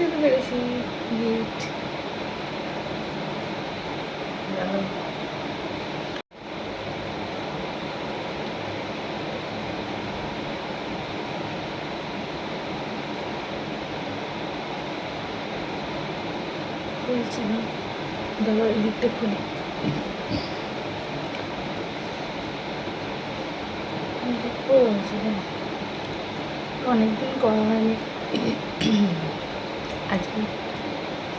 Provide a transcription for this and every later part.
যেতে পেরেছি দাদা খুলি। অনেকদিন করা হয়নি।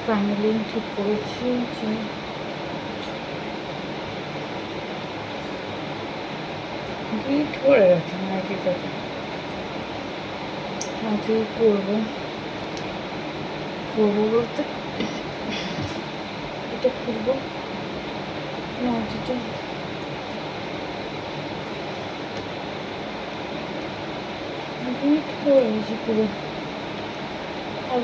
ফাইনালি ঠিক করেছি যে গিট করে গেছে নাইটিটাকে আজকে করব? করব বলতে এটা খুলবো নাইটিটা গিট করে গেছে পুরো। আর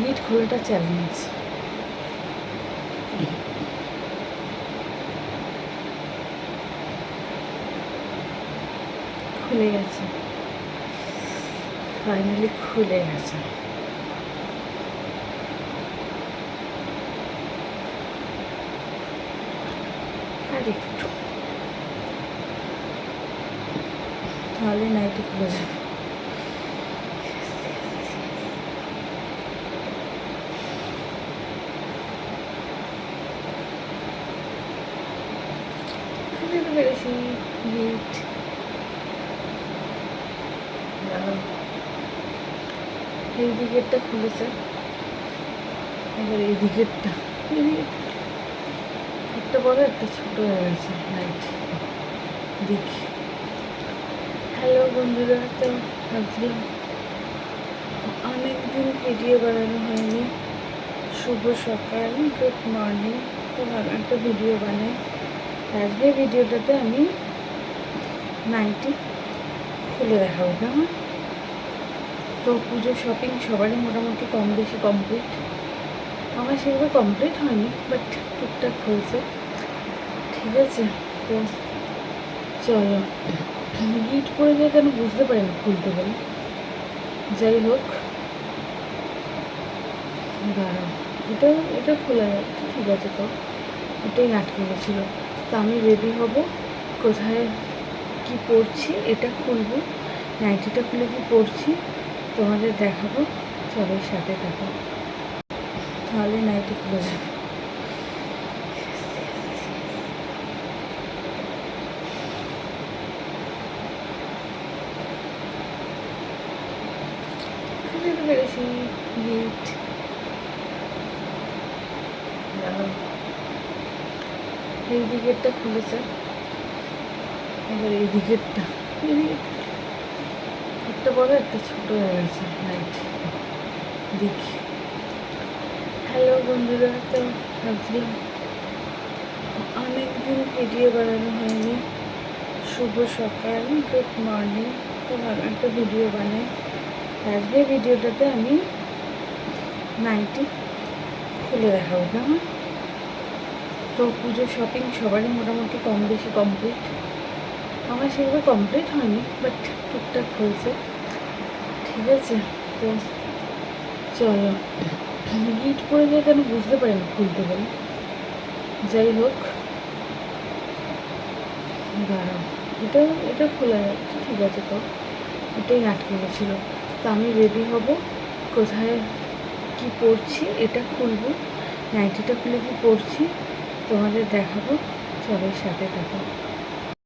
গিট খোলাটা চ্যালেঞ্জ খুলে গেছে। ফাইনালি খুলে গেছে। আর একটু। তাহলে নাইটি খুলে যাবে পেরেছি গিট এই খুলেছে। এবার একটা বড় একটা ছোট হয়ে গেছে। দেখি। হ্যালো বন্ধুরা, তো ভাবছিলাম অনেকদিন ভিডিও বানানো হয়নি। শুভ সকাল, গুড মর্নিং। তো একটা ভিডিও বানাই। আজকে ভিডিওটাতে আমি নাইটি খুলে দেখাবো, কেমন? তো পুজো শপিং সবারই মোটামুটি কম বেশি কমপ্লিট আমার সেভাবে কমপ্লিট হয়নি বাট টুকটাক হয়েছে। ঠিক আছে, তো চলো। গিট পড়ে যায় কেন বুঝতে পারি না, খুলতে গেলে। যাই হোক। দাঁড়াও, এটা এটা খোলা ঠিক আছে তো। এটাই আটকে গেছিল। তো আমি রেডি হব। কোথায় কি পড়ছি, এটা খুলবো। নাইটিটা খুলে কি পড়ছি, তোমাদের দেখাবো। সবাই সাথে থাকো। তাহলে নাইটি খুলে যাবে। পেরেছি গিট। এই দিকেরটা খুলেছে। এবার এই দিকেরটা। একটা বড়, একটা ছোট হয়ে গেছে। লাইট দেখি। হ্যালো বন্ধুরা, তো ভাবছিলাম অনেকদিন ভিডিও বানানো হয়নি। শুভ সকাল গুড মর্নিং তো একটা ভিডিও বানাই। আজকে ভিডিওটাতে আমি নাইটি খুলে দেখাবো, কেমন? তো পুজোর শপিং সবারই মোটামুটি কম বেশি কমপ্লিট আমার সেভাবে কমপ্লিট হয়নি বাট টুকটাক হয়েছে। ঠিক আছে, তো চলো। গিট পড়ে যায় কেন বুঝতে পারি না খুলতে গেলে। যাই হোক। দাঁড়াও, এটা এটা খোলা যাচ্ছে, ঠিক আছে তো। এটাই আটকে গেছিল। তো আমি রেডি হব। কোথায় কি পড়ছি, এটা খুলবো। নাইটিটা খুলে কি পরছি তোমাদের দেখাবো সবাই সাথে থাকো।